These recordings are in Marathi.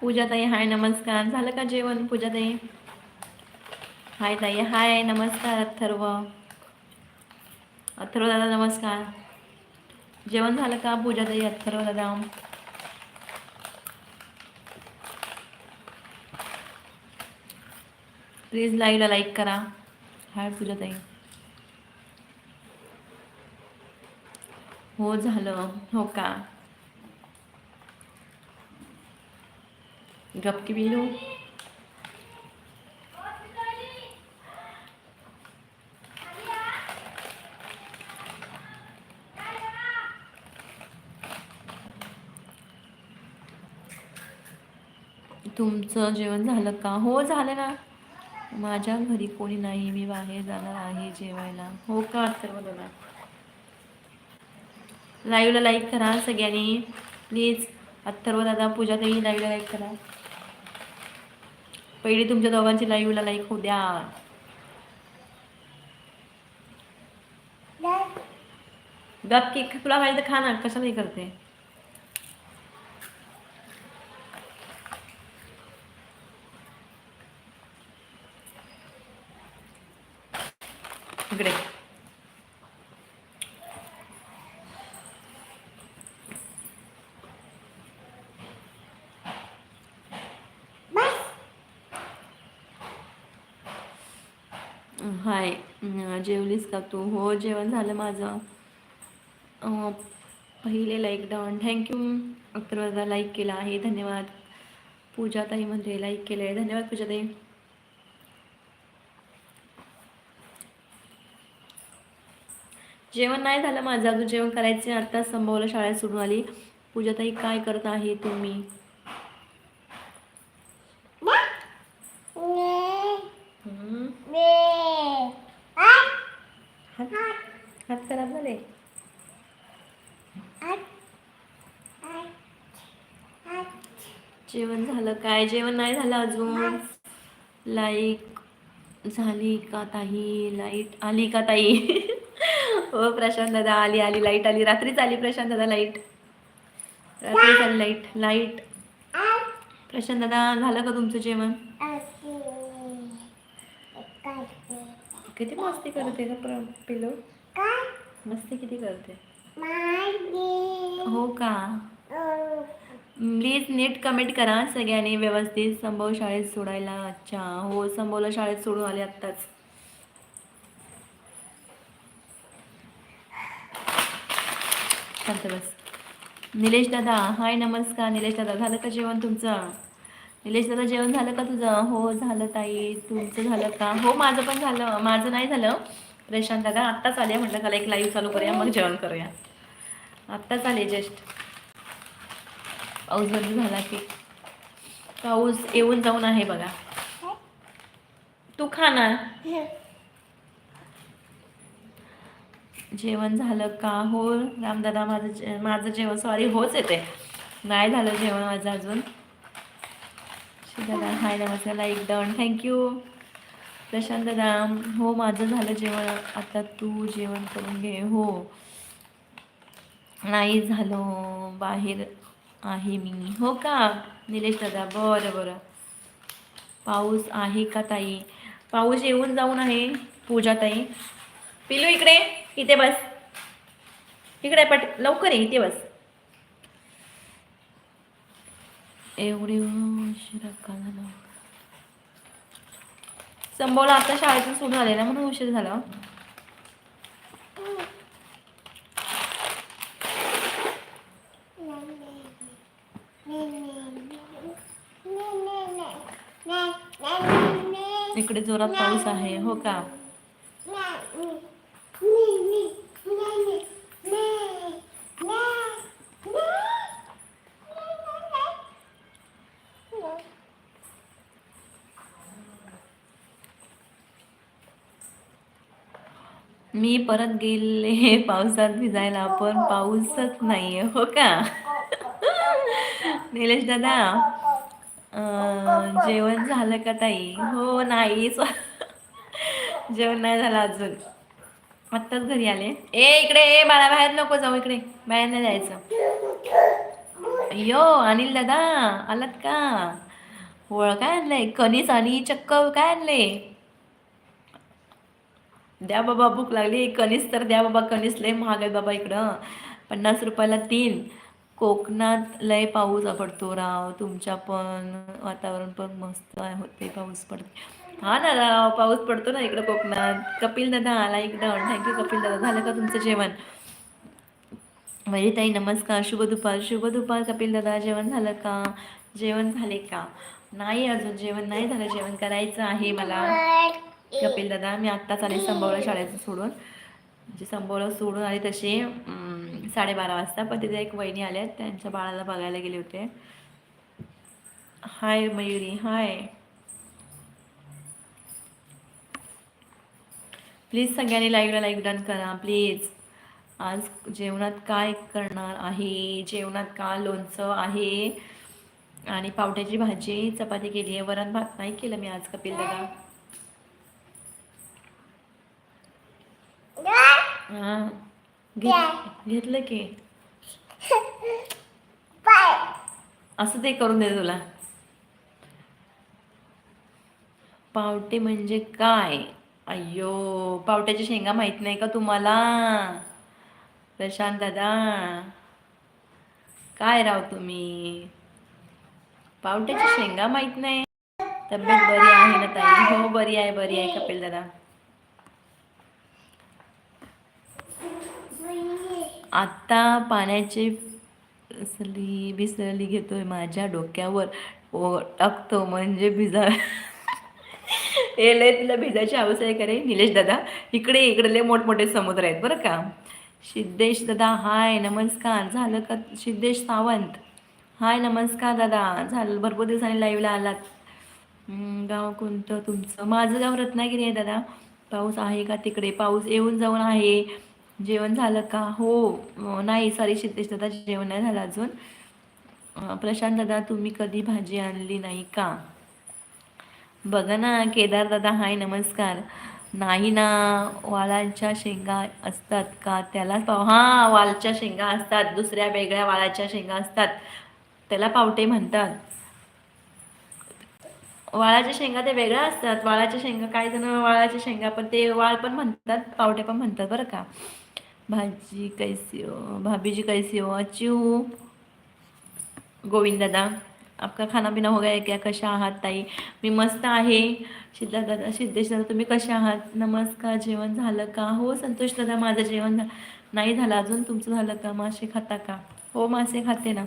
पूजाताई हाय नमस्कार. झालं का जेवण पूजाताई? हाय ताई. हाय नमस्कार अथर्व. अथर्व दादा नमस्कार. जेवण झालं का पूजाताई अथर्व दादा? प्लीज लाईव्हला लाईक करा. हाय पूजाताई. हो झालं. हो का? गपकी बिलू। तुमचं जेवण झालं का? हो झालं ना. माझ्या घरी कोणी नाही मी बाहेर जाणार आहे जेवायला. हो का सर्व बघा लाईव्हला लाईक करा सगळ्यांनी. प्लीज अथर्व दादा पूजा ताई लाईव्हला लाईक करा. पहिली तुमच्या दोघांची लाईव्हला लाईक होऊ द्या. गप की तुला पाहिजे तर खा ना कशाला हे करते? इकडे. हाय. जेवलीस का तू? हो जेवण झालं माझं. पहिले लाईक डाऊन थँक्यू अकरा लाईक केला आहे. धन्यवाद. पूजाताईमध्ये लाईक केलं आहे धन्यवाद पूजाताई. जेवण नाही झालं माझं. अजून जेवण करायचे आत्ताच संभवलं शाळेत सोडून आली पूजाताई काय करत आहे तुम्ही? हात हात खराब झाले जेवण झालं काय? जेवण नाही झालं अजून. लाईक झाली का ताई? लाइट आली का ताई? हो प्रशांत दादा आली आली. लाइट आली. रात्रीच आली प्रशांत दादा लाइट रात्रीच आली लाइट लाइट प्रशांत दादा झालं का तुमचं जेवण? किती मस्ती करते का प्र पिलो मस्ती किती करते? हो का? प्लीज नीट कमेंट करा सगळ्यांनी व्यवस्थित संभव शाळेत सोडायला. अच्छा. हो संभवला शाळेत सोडून आले आत्ताच. बस. निलेश दादा हाय नमस्कार. निलेश दादा झालं का जेवण तुमचं? निलेश दादा जेवण झालं का तुझं? हो झालं ताई. तुमचं झालं का? हो माझं पण झालं. माझं नाही झालं. प्रशांत दादा आत्ताच आले म्हटलं चला एक लाईव्ह चालू करूया. मग जेवण करूया. आत्ताच आले जस्ट पाऊस बंद झाला की. पाऊस येऊन जाऊन आहे बघा. तू खा ना. जेवण झालं का? हो रामदादा माझं माझं जेवण सॉरी होच येते. नाही झालं जेवण माझं अजून. दादा. हाय नमस्कार. Like done. थँक्यू प्रशांत दादा हो माझं झालं जेवण. आता तू जेवण करून घे. हो. नाही झालं. बाहेर आहे मी. हो का? निलेश दादा बरं बरं. पाऊस आहे का ताई? पाऊस येऊन जाऊन आहे पूजा ताई पिलू इकडे. इथे बस. इकडे पट. लवकर ये. इथे बस. एवढी उशिरा का झाला. संभवला आता शाळेतून सुरू आले ना म्हणून उशीर झाला. इकडे जोरात पाऊस आहे हो का? मी परत गेले पावसात भिजायला पण पाऊसच नाही हो का? निलेश दादा जेवण झालं का ताई? हो नाही. जेवण नाही झालं अजून. आत्ताच घरी आले. ए इकडे ए बाळा बाहेर नको जाऊ इकडे. बाहेर नाही जायचं. यो अनिल दादा आलात का? होळ काय आणलंय? कणीस आणि चक्क काय आणले द्या बाबा भूक लागली. कणीस तर द्या बाबा कणीस लय महाग आहे बाबा इकडं. पन्नास रुपयाला तीन. कोकणात लय पाऊस पडतो राव. तुमच्या पण वातावरण पण मस्त आहे होते पाऊस पडते. हा ना राव पाऊस पडतो ना इकडं कोकणात. कपिल दादा आला इकडं. थँक्यू कपिल दादा. झालं का तुमचं जेवण? ताई नमस्कार. शुभ दुपार. शुभ दुपार कपिल दादा. जेवण झालं का? जेवण झाले का? नाही अजून जेवण. नाही झालं जेवण करायचं आहे मला. कपिल दादा मी आत्ताच आले संभवलं शाळेचं सोडून. म्हणजे संभवलं सोडून आले तसे साडेबारा वाजता. पण तिथे एक वहिनी आल्या त्यांच्या बाळाला बघायला गेले होते. हाय मयुरी हाय. प्लीज सगळ्यांनी लाईव्हला लाईव्ह डन करा प्लीज. आज जेवणात काय करणार आहे? जेवणात का लोणचं आहे? आणि पावट्याची भाजी चपाती केली आहे. वरण भात नाही केलं मी आज कपिल दादा हां. घेतलं की. असं ते करून दे तुला. पावटे म्हणजे काय? अय्यो पावट्याच्या शेंगा माहीत नाही का तुम्हाला? प्रशांत दादा. काय राव तुम्ही? पावट्याच्या शेंगा माहीत नाही? तब्येत बरी आहे ना ताई? हो बरी आहे बरी आहे कपिल दादा. आत्ता पाण्याची बिसली घेतो घेतोय माझ्या डोक्यावर. ओ टाकतो म्हणजे भिजा. हे लय तुला भिजायची आवश्यक आहे निलेश दादा इकडे इकडले लय मोठमोठे समुद्र आहेत बरं का. सिद्धेश दादा हाय नमस्कार. झालं का सिद्धेश सावंत? हाय नमस्कार दादा. झालं भरपूर दिवसांनी लाईव्हला आलात. गाव कोणतं तुमचं? माझं गाव रत्नागिरी आहे दादा. पाऊस आहे का तिकडे? पाऊस येऊन जाऊन आहे. जेवण झालं का? हो, हो नाही सॉरी सिद्धेश दादा जेवण नाही झालं अजून. प्रशांत दादा तुम्ही कधी भाजी आणली नाही का? बघा ना केदार दादा हाय नमस्कार. नाही ना वाळांच्या शेंगा असतात का? त्याला पाव हां वालच्या शेंगा असतात दुसऱ्या वेगळ्या वाळाच्या शेंगा असतात. त्याला पावटे म्हणतात. वाळाच्या शेंगा ते वेगळ्या असतात. वाळाच्या शेंगा काही जण वाळाच्या शेंगा पण ते वाळ पण म्हणतात पावटे पण म्हणतात बरं का? भाजी कैसी हो भाभी जी कैसी हो अच्यू गोविंद दादा आपका खाना पिना हो गया क्या? कशा आहात ताई? मी मस्त आहे। सिद्धा दादा सिद्धेश दादा तुम्ही कशा आहात? नमस्कार जेवण झालं का? हो संतोष दादा माझं जेवण नाही झालं अजून. तुमचं झालं का? मासे खाता का? हो मासे खाते ना.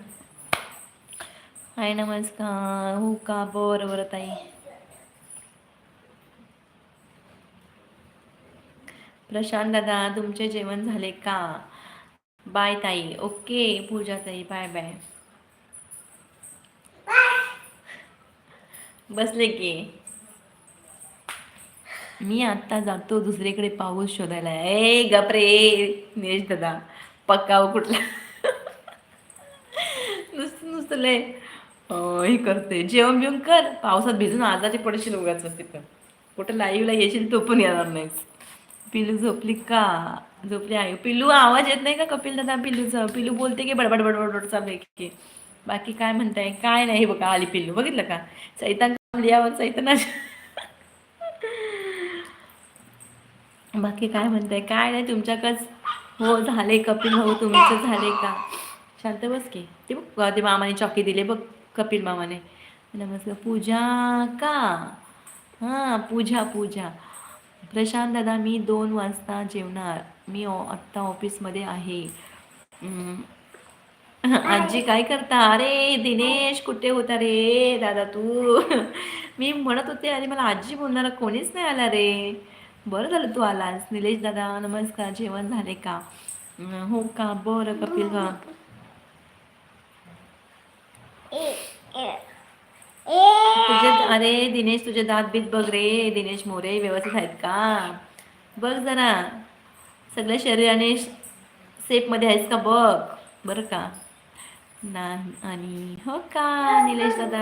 हाय नमस्कार. हो का? बरं बरं ताई. प्रशांत दादा तुमचे जेवण झाले का? बाय ताई. ओके पूजा ताई. Bye bye. बसले की? मी आत्ता जातो दुसरीकडे पाऊस शोधायला. ए गपरे. निलेश दादा पक्काव कुठला? नुसतं नुसतं लय हे करते. जेवण बिवण कर. पावसात भिजून आजारी पडशील उगाच तिथं. कुठं लाईव्हला येशील तो पण येणार नाहीस. पिलू झोपली का? झोपली आहे. पिलू आवाज येत नाही का कपिल दादा? पिलूचा पिलू बोलते की बडबड बडबड चालू की. बाकी काय म्हणताय? काय नाही बघा आली पिल्लू बघितलं का? चैतान यावर चैतना बाकी काय म्हणताय? काय नाही तुमच्याकडच हो झाले कपिल भाऊ तुमचं झाले का? शांत बस की. ते बघ ते मामाने चॉकी दिले बघ कपिल मामाने. नमस्कार पूजा का? हां पूजा पूजा. प्रशांत दादा मी दोन वाजता जेवणार. मी आत्ता ऑफिसमध्ये आहे. आजी काय करता? अरे दिनेश कुठे होता रे? दादा तू. मी म्हणत होते अरे मला आजी बोलणारा कोणीच नाही आला रे. बरं झालं तू आलास. निलेश दादा नमस्कार. जेवण झाले का? हो का? बरं कपिल का? तुझे अरे दिनेश तुझे दात बीत बघ रे. दिनेश मोरे व्यवस्थित आहेत का? बघ जरा. सगळ्या शरीराने सेफमध्ये आहेस का बघ. बरं का? नाही आणि हो का निलेश दादा?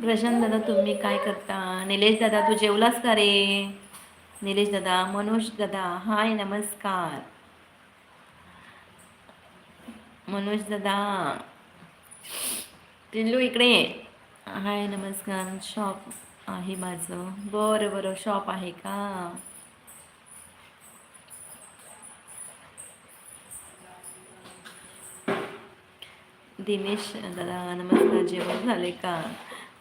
प्रशांत दादा तुम्ही काय करता? निलेश दादा तू जेवलास का रे? निलेश दादा मनोज दादा हाय नमस्कार. मनोज दादा टिल्लू इकडे हाय नमस्कार. शॉप आहे माझं. बरं बरं. शॉप आहे का? दिनेश दादा नमस्कार. जेवण झाले का?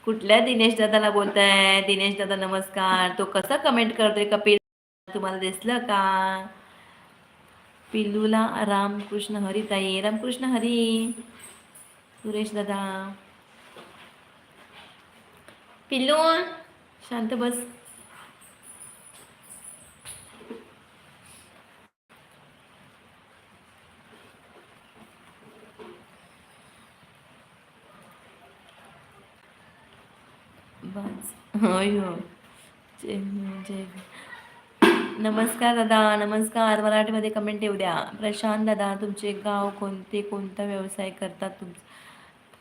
कुठल्या दिनेश दादाला बोलताय? दिनेश दादा नमस्कार. तो कसा कमेंट करतोय? कपिल तुम्हाला दिसलं का? पिल्लूला रामकृष्ण हरी ताई. रामकृष्ण हरी. सुरेश दादा. पिल्लू. शांत बस. बस. होय हो जय जय नमस्कार दादा नमस्कार. मराठीमध्ये कमेंट येऊ द्या. प्रशांत दादा तुमचे गाव कोणते कोणता व्यवसाय करतात तुम?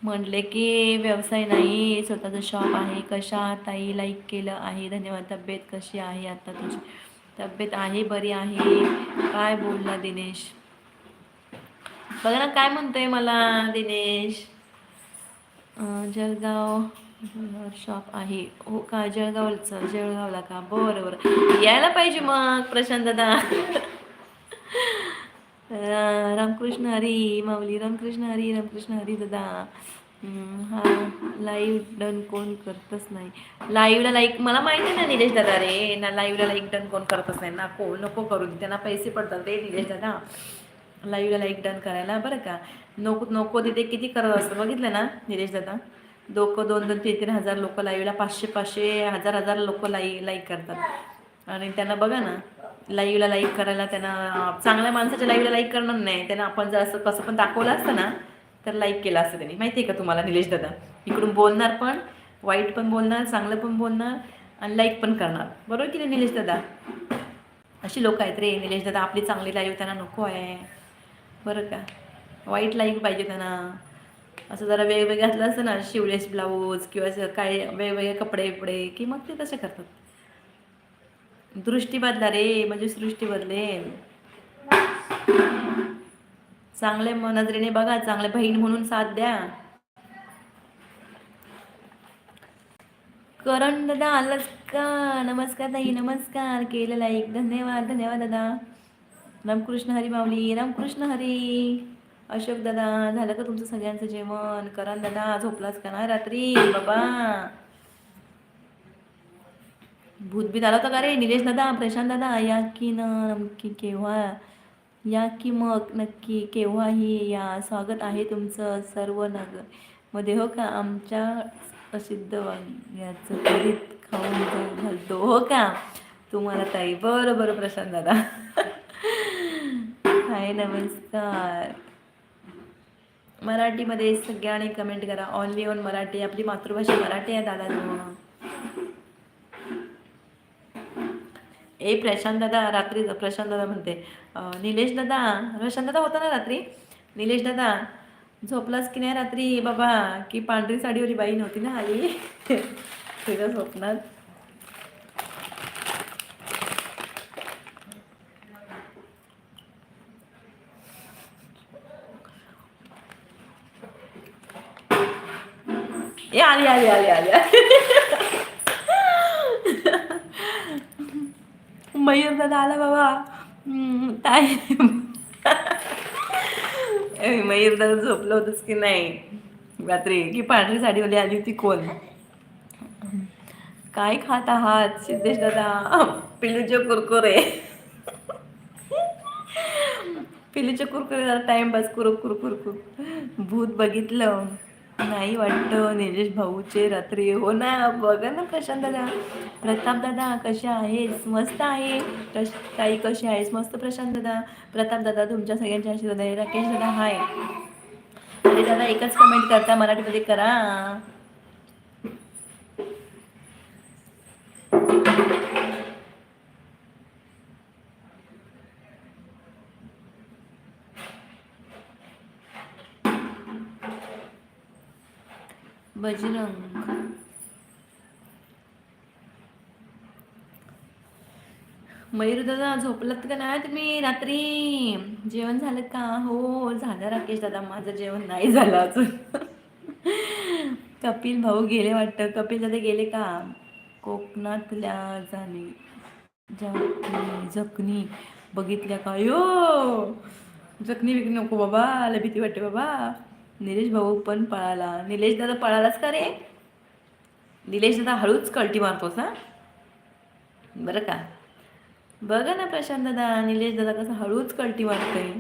म्हणले की व्यवसाय नाही स्वतःचं शॉप आहे. कशा ताई लाईक केलं आहे? धन्यवाद. तब्येत कशी आहे आता तुझी? तब्येत आहे बरी आहे? काय बोलला दिनेश? बघा ना काय म्हणतोय मला दिनेश? जळगाव. शॉप आहे. हो का? जळगावचं जळगावला का? बरं बरं. यायला पाहिजे मग प्रशांत दादा. रा- रामकृष्ण हरी माऊली रामकृष्ण हरी रामकृष्ण हरी दादा. हा लाईव्ह डन कोण करतच नाही. लाईव्हला लाईक मला माहिती आहे ना निलेश दादा रे? ना लाईव्हला लाईक डन कोण करतच नाही. ना को नको करू. दे. त्यांना पैसे पडतात रे निलेश दादा. लाईव्हला लाईक डन करायला. बरं का? नको नको तिथे किती करत असतं. बघितलं ना निलेश दादा? दोन दोन दोन तीन तीन हजार लोक लाईव्हला पाचशे पाचशे हजार हजार लोक लाई लाईक करतात. आणि त्यांना बघा ना लाईव्हला लाईक करायला त्यांना चांगल्या माणसाच्या लाईव्हला लाईक करणार नाही. त्यांना आपण जर असं कसं पण दाखवलं असतं ना तर लाईक केलं असतं त्यांनी. माहिती आहे का तुम्हाला निलेश दादा? इकडून बोलणार पण वाईट पण बोलणार चांगलं पण बोलणार आणि लाईक पण करणार. बरोबर की नाही निलेश दादा? अशी लोक आहेत रे. निलेश दादा आपली चांगली लाईव्ह त्यांना नको आहे. बरं का? वाईट लाईक पाहिजे त्यांना. असं जरा वेगवेगळं घातलं असतं ना शिवलेस ब्लाऊज किंवा असं काय वेगवेगळे कपडे बिपडे की मग ते तसे करतात. दृष्टी बदला रे म्हणजे सृष्टी बदलेल चांगले नजरेने बघा चांगले बहीण म्हणून साथ द्या. करण दादा आलाच का नमस्कार ताई नमस्कार. केलेला एक धन्यवाद धन्यवाद दादा. रामकृष्ण हरी माऊली रामकृष्ण हरी. अशोक दादा झालं का तुमचं सगळ्यांचं जेवण? करण दादा झोपलाच का ना रात्री? बाबा. भूतबीत आला होता का रे? निलेश दादा प्रशांत दादा या की नक्की केव्हा? या की मग नक्की केव्हाही या स्वागत आहे तुमचं सर्व नगरमध्ये हो का? आमच्या प्रसिद्ध वांग्याचं भरीत खाऊन घालतो. हो का? तुम्हाला ताई. बरं बरं प्रशांत दादा. हाय नमस्कार. मराठीमध्ये सगळ्यांनी कमेंट करा. Only on Marathi. आपली मातृभाषा मराठी आहे दादा ए प्रशांत दादा रात्री प्रशांत दादा म्हणते. निलेश दादा प्रशांत दादा होता ना रात्री? निलेश दादा झोपलास की नाही रात्री? बाबा की पांढरी साडीवरी बाई नव्हती ना आली? तुझ्या झोपणार. ए आली आली आली आली मयूर दादा आला बाबा हम्म, ताई मयूर दादा झोपलं होतंस की नाही रात्री की पांढरी साडीवाली आली होती कोण काय खात आहात सिद्धेश दादा पिलूचे कुरकुरे पिलूचे कुरकुरे जरा टाइमपास कुरु कुरु कुरकुर भूत बघितलं नाही वाटतं. निलेश भाऊचे रात्री हो ना बघा ना प्रशांत दादा. प्रताप दादा कसे आहेस मस्त आहे. कश ताई कशी आहेस मस्त प्रशांत दादा. प्रताप दादा तुमच्या सगळ्यांच्या आशीर्वाद आहे राकेश दादा हाय. अरे दादा एकच कमेंट करता मराठीमध्ये करा. बजरंग. मयूर दादा झोपलात का नाही तुम्ही? रात्री. जेवण झालं का? हो झालं राकेश दादा. माझं जेवण नाही झालं अजून. कपिल भाऊ गेले वाटतं. कपिल दादा गेले का? कोकणातल्या जाणे जखनी जखनी. बघितल्या का? यो जखनी विकणी नको बाबा. भीती वाटते बाबा. निलेश भाऊ पण पळाला. निलेश दादा पळालाच का रे? निलेश दादा हळूच कल्टी मारतोस ना बरं का? बघा ना प्रशांत दादा निलेश दादा कसं हळूच कल्टी मारतोय.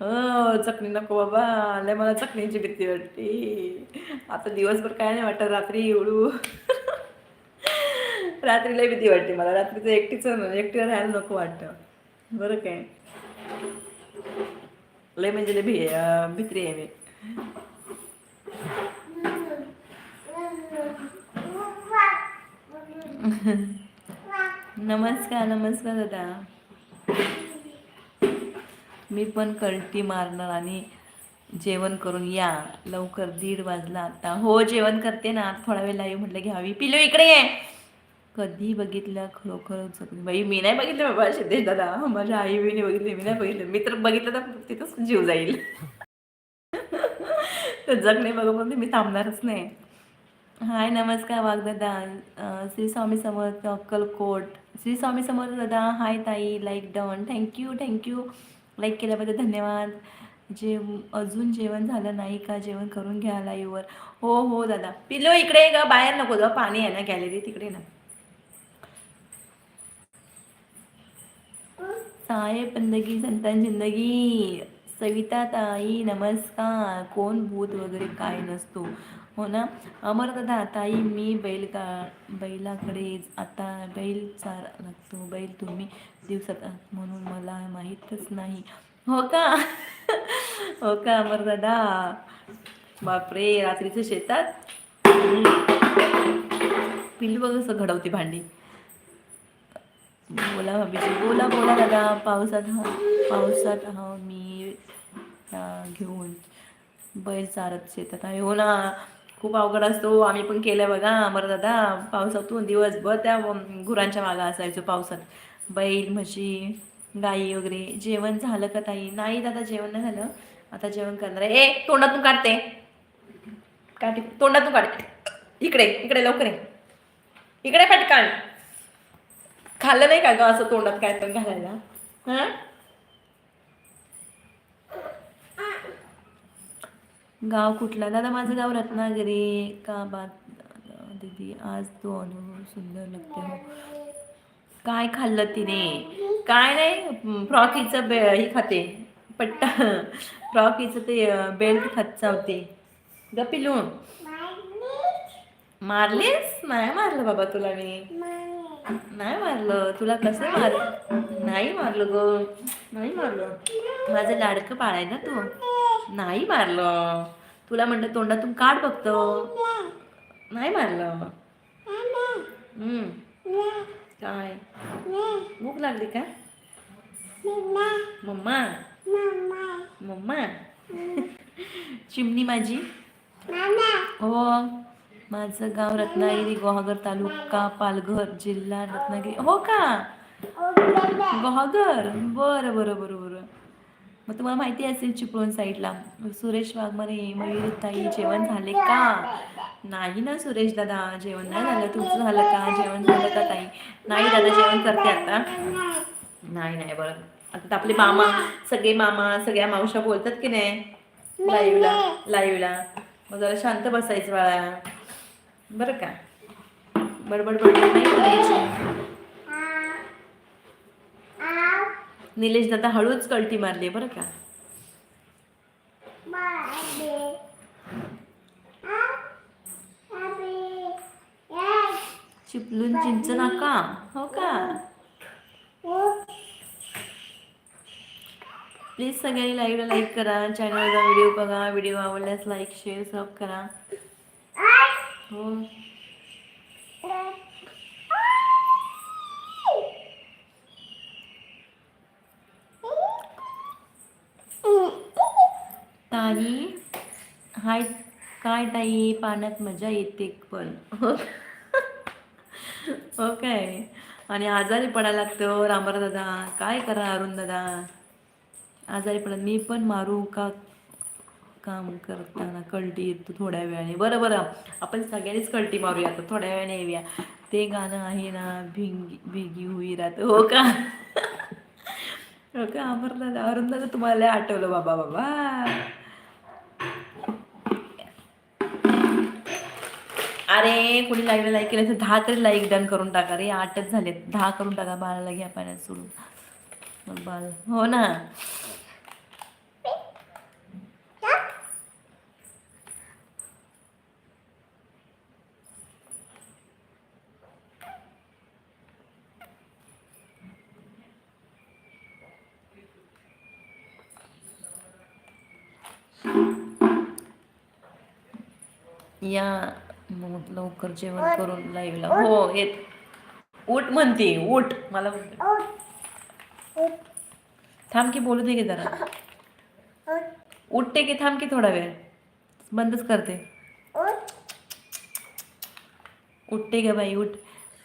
हो चकणी नको बाबा लय मला चकणीची भीती वाटते. आता दिवसभर काय नाही वाटत रात्री एवढू. रात्री भीती वाटते मला रात्रीचं एकटीच एकटीला राहायला नको वाटतं. बरं काय? लय म्हणजे लय भी भित्री आहे मी. नमस्कार नमस्कार दादा. मी पण कळती मारणार आणि जेवण करून या. लवकर दीड वाजला आता. हो जेवण करते ना. थोडा वेळ लाईव्ह म्हटलं घ्यावी पिलो इकडे ये. कधी बघितलं? खरोखर जगली बाई मी नाही बघितलं बाबा सिद्धेश दादा. माझ्या आई बहिणी बघितले मी नाही बघितलं. मी तर बघितलं तर तिथंच जीव जाईल. तर जग नाही मी थांबणारच नाही. हाय नमस्कार वाघदादा श्री स्वामी समर्थ अक्कलकोट. श्री स्वामी समर्थ दादा हाय ताई like done thank you thank you like केल्याबद्दल धन्यवाद. जे अजून जेवण झालं नाही का? जेवण करून घ्या लाईव्हवर हो हो दादा. पिलो इकडे का बाहेर नको जाऊ. पाणी आहे ना गॅलरी तिकडे ना. साहेब बंदगी संतान जिंदगी. सविता ताई नमस्कार. कोण भूत वगैरे काय नसतो. हो ना? अमर दादा ताई मी बैल का बैलाकडे आता बैल चार लागतो. बैल तुम्ही दिवसात म्हणून मला माहीतच नाही. हो का? हो का अमर दादा बापरे रात्रीचं शेतात? पिल्लू बघ असं घडवते भांडी. बोला भाभीचे बोला बोला दादा. पावसात हा पावसात हा मी घेऊन बैल चारत शेतात. आहे हो ना खूप अवघड असतो. आम्ही पण केलं बघा बरं दादा. पावसातून दिवसभर त्या गुरांच्या मागं असायचो पावसात. बैल म्हशी गाई वगैरे. जेवण झालं का ताई? नाही दादा जेवण नाही झालं. आता जेवण करणार आहे. ए तोंडातून काढते. काढते. तोंडातून काढते. इकडे इकडे लवकर आहे इकडे पटकाण खाल्लं नाही का ग असं तोंडात काय पण घालायला? हा? गाव कुठला? दादा माझं गाव रत्नागिरी. का बात दीदी आज तो अनुभव सुंदर लागते हो. काय खाल्लं तिने? काय नाही फ्रॉकीचं बे हे खाते. पट्टा. फ्रॉकीचं ते बेल्ट खात चावते ग पिलू. मारलीस? नाही मारलं बाबा तुला मी. नाही मारलं. तुला कसं मार नाही मारलं ग. नाही मारलं. माझं लाडकं पाळाय ना तू. नाही मारलं. तुला म्हणलं तोंडातून काढ बघतो. नाही मारलं. काय? भूक लागली का? मम्मा. मम्मा. चिमणी माझी. हो. माझं गाव रत्नागिरी गोहागर तालुका पालघर जिल्हा रत्नागिरी. हो का? गोहागर. बरं बरं बरं बरं. मग तुम्हाला माहिती असेल चिपळूण साईडला. सुरेश वाघमारे मयूर ताई जेवण झाले का? नाही ना सुरेश दादा जेवण नाही झालं. तुमचं झालं का? जेवण झालं का ताई? नाही दादा जेवण करते आता. नाही नाही बरं. आता आपले मामा सगळे मामा सगळ्या मावशा बोलतात की नाही? लाईवला लाईवला. मग जरा शांत बसायचं बाळा. बरं का? बडबड बडबड नाही करायची निलेश दादा हळूच कळती मारली बरं का? चिपलून चिंच नका. हो का? प्लीज सगळ्यांनी लाईव्हला लाईक करा चॅनलला व्हिडिओ बघा व्हिडिओ आवडल्यास लाईक शेअर सब करा. हो. ताई. हाय काय ताई? पाण्यात मजा येते पण. हो काय आणि आजारी पडायला लागतं रामरा दादा. काय करा अरुण दादा? आजारी पडत मी पण मारू का काम करताना? कल्टी येतो थोड्या वेळाने. बरं बरं. आपण सगळ्यांनीच कल्टी मारूया. आता थोड्या वेळाने येऊया. ते गाणं आहे ना भिंगी भिगी हुई राहत हो का? हो का? अमरदादा अरुण दादा तुम्हाला आठवलं बाबा बाबा. अरे कोणी लाईव्हला लाईक केलं तर दहा तरी लाईक डन करून टाका रे. आठच झाले दहा करून टाका बाळाला घ्या पाण्यात सोडून. मग बाळ. हो ना. या. मग लवकर जेवण करून लाईव्हला हो येत. उठ म्हणते उठ. मला थांब की बोलू दे की जरा. उठते की थांब की थोडा वेळ. बंदच करते. उठते का बाई उठ.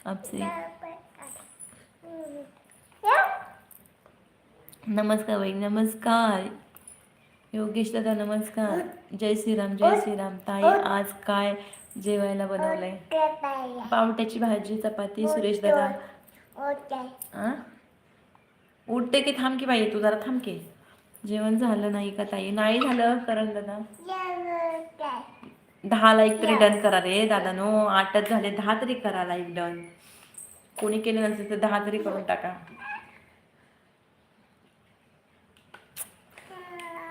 आपसे. नमस्कार बाई नमस्कार. योगेश दादा नमस्कार. जय श्रीराम जय श्रीराम. ताई आज काय जेवायला बनवलंय? पावट्याची भाजी चपाती सुरेश दादा? उठते की थांब की बाई तू जरा थांब की. जेवण झालं नाही का ताई? नाही झालं करण दादा. दहा लाईक तरी डन करा रे दादा नो आठच झाले दहा तरी करा लाईक डन कोणी केलं नसेल तर दहा तरी करून टाका.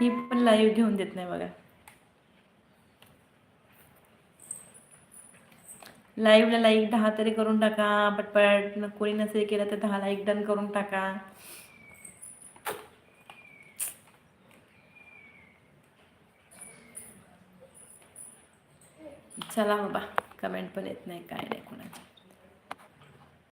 ही पण लाईव्ह घेऊन देत नाही बघा. लाईव्हला लाईक दहा तरी करून टाका पटपट. कोणी नसेल केलं तर दहा लाईक डन करून टाका. चला बाबा कमेंट पण येत नाही काय नाही कोणाचं.